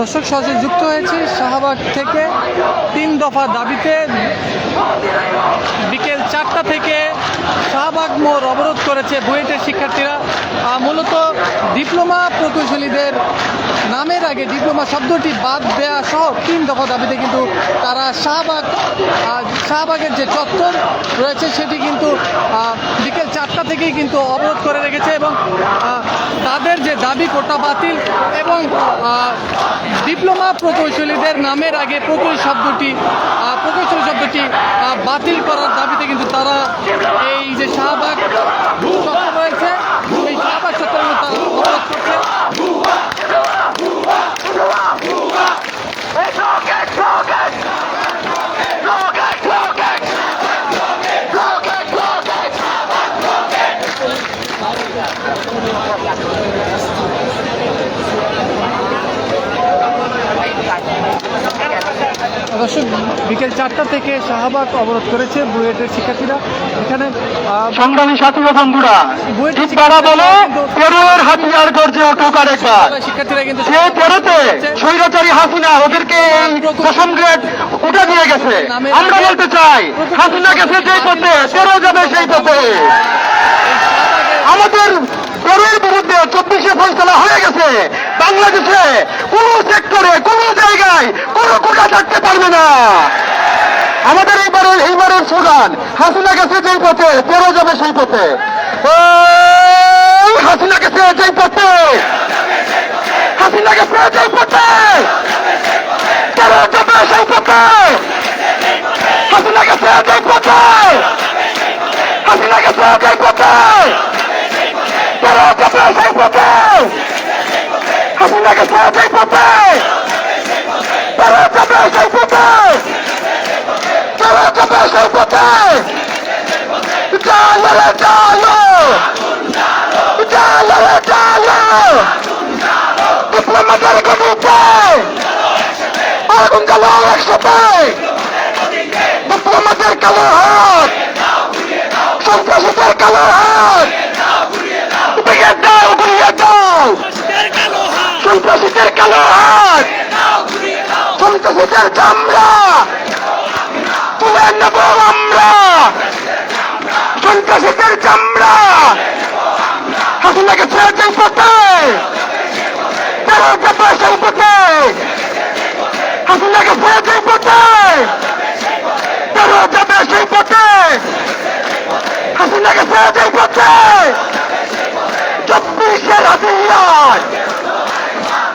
দর্শক সাজে যুক্ত হয়েছে শাহবাগ থেকে তিন দফা দাবিতে। বিকেল চারটা থেকে শাহবাগ মোড় অবরোধ করেছে বুয়েটের শিক্ষার্থীরা। মূলত ডিপ্লোমা প্রকৌশলীদের নামের আগে ডিপ্লোমা শব্দটি বাদ দেওয়া সহ তিন দফা দাবিতে কিন্তু তারা শাহবাগ শাহবাগের যে চত্বর রয়েছে সেটি কিন্তু বিকেল চারটা থেকেই কিন্তু অবরোধ করে রেখেছে এবং তাদের যে দাবি কোটা বাতিল এবং ডিপ্লোমা প্রকৌশলীদের নামের আগে প্রকৌশল শব্দটি প্রকৌশলী শব্দটি বাতিল করার দাবিতে কিন্তু তারা এই যে শাহবাগ রয়েছে এই শাহবাগ চত্বরে তারা অবরোধ করছে। দর্শক বিকেল চারটা থেকে শাহবাগ অবরোধ করেছে বুয়েটের শিক্ষার্থীরা। এখানে সংগ্রামী সাথী বন্ধুরা তারা বলে হাতিয়ার গর্জে ওঠুক আরেকবার শিক্ষার্থীরা কিন্তু সে স্বৈরাচারী হাসিনা ওদেরকে দশম গ্রেড উঠে দিয়ে গেছে। আমরা বলতে চাই হাসিনা গেছে যেই পথে পেরো যাবে সেই পথে আমাদের বিরুদ্ধে চব্বিশে ফয়সলা হয়ে গেছে। বাংলাদেশে কোন সেক্টরে কোন জায়গায় কোন কোটা থাকতে পারবে না। আমাদের এইবারের এইবারের স্লোগান হাসিনা গেছে যেই পথে পেরো যাবে সেই পথে। হাসিনা গেছে যেই পথে হাসিনা গেছে যেই পথে যাবে সেই পথে। হাসিনা গেছে যেই পথে হাসিনা গেছে যেই পথে যাবে সেই পথে। হাসিনা গেছে যেই পথে। পেরো যাবে সেই পথে চলো চলো সেই পথে চলো রে চলো চলো রে চলো ডিপ্লোমাদের গতিতে আগুন জ্বালো একসাথে ডিপ্লোমাদের কালো হাত সন্ত্রাসীদের কালো হাত ভেঙে দাও ঘুরিয়ে দাও সন্ত্রাসীদের কালো হাত ভূতের চামড়া। তুলে নেব আমরা। সন্ত্রাসীদের চামড়া। হাসিনাকে ছেড়েছেন পথে তেরো যাবে সেই পথে হাসিনাকে ছেড়ে পথে তেরো যাবে সেই পথে হাসিনাকে ছেড়ে যেই পথে চব্বিশের হাতিয়ার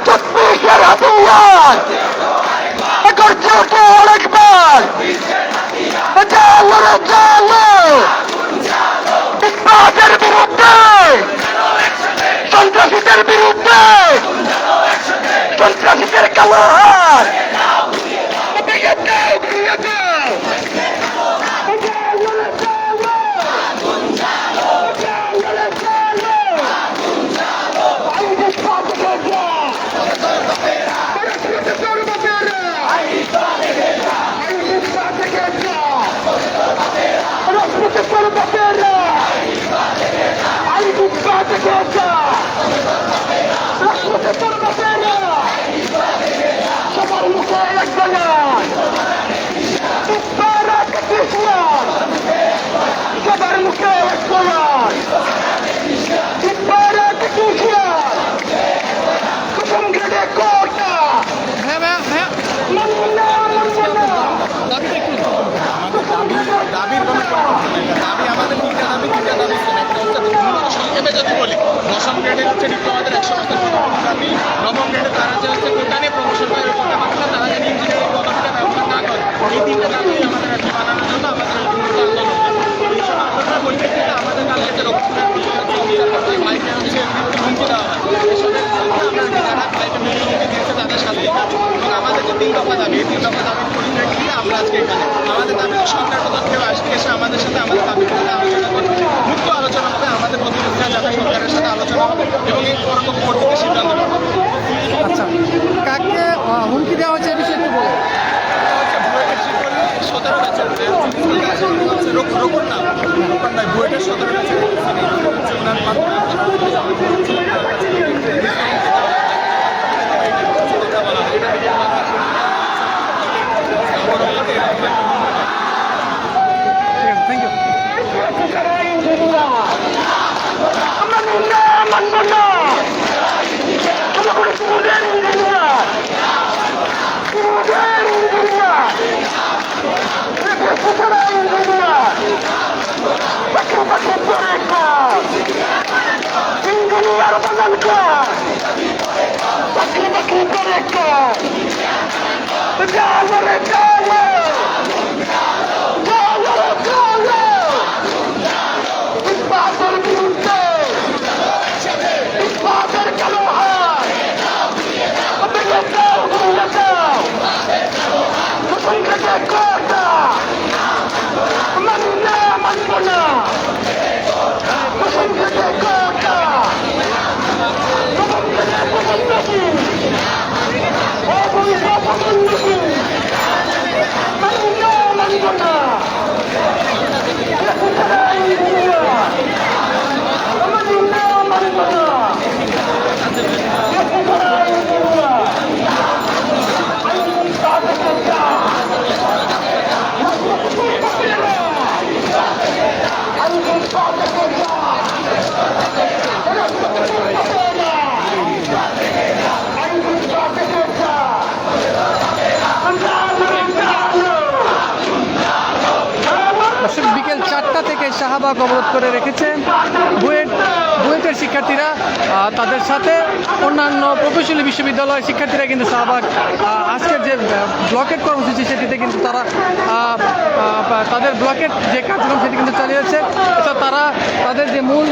চব্বিশের হাতিয়ার করছে ওকে অনেকবার চালো ইসলামের বিরুদ্ধে সন্ত্রাসীদের বিরুদ্ধে সন্ত্রাসীদের কালো যদি বলি, দশম গ্রেডের হচ্ছে ডিপ্লোমাদের একশো শতাংশ দাবি নবম গ্রেডের তারা যে হচ্ছে কোটা নিয়ে প্রমোশন করে কোটা মাত্র তারা যেন ইঞ্জিনিয়ারিং পদবিটা ব্যবহার না করে। এই তিনটা দাবি আমাদের আর কি বানানোর জন্য আমাদের আমাদের দাবি আজকে দাবি সরকার পদক্ষেপ আসবে, এসে আমাদের সাথে আমাদের দাবিগুলো এবং এই পরবর্তী সিদ্ধান্ত আচ্ছা কাকে হুমকি দেওয়া হচ্ছে এই বিষয়ে একটু বলে সতেরো ব্যাচের হচ্ছে রোপণ না রোপণ নয় বুয়েটের সতেরো ব্যাচের কর চাকরি বাকরি করে কর চলো শাহবাগ অবরোধ করে রেখেছে বুয়েট বুয়েটের শিক্ষার্থীরা তাদের সাথে অন্যান্য প্রকৌশলী বিশ্ববিদ্যালয়ের শিক্ষার্থীরা কিন্তু শাহবাগ আজকের যে ব্লকেট কর্মসূচি সেটিতে কিন্তু তারা তাদের ব্লকের যে কার্যক্রম সেটি কিন্তু চালিয়েছে। এছাড়া তারা তাদের যে মূল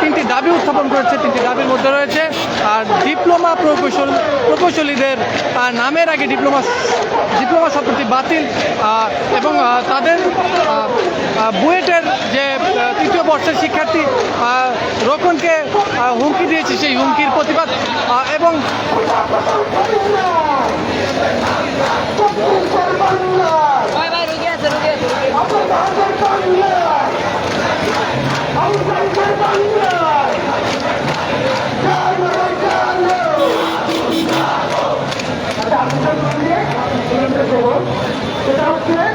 তিনটি দাবি উত্থাপন করেছে, তিনটি দাবির মধ্যে রয়েছে। আর ডিপ্লোমা প্রকৌশল, প্রকৌশলীদের নামের আগে ডিপ্লোমা ডিপ্লোমা শব্দটি বাতিল এবং তাদের বুয়েটের যে তৃতীয় বর্ষের শিক্ষার্থী রোকনকে হুমকি দিয়েছে সেই হুমকির প্রতিবাদ এবং সেটা হচ্ছে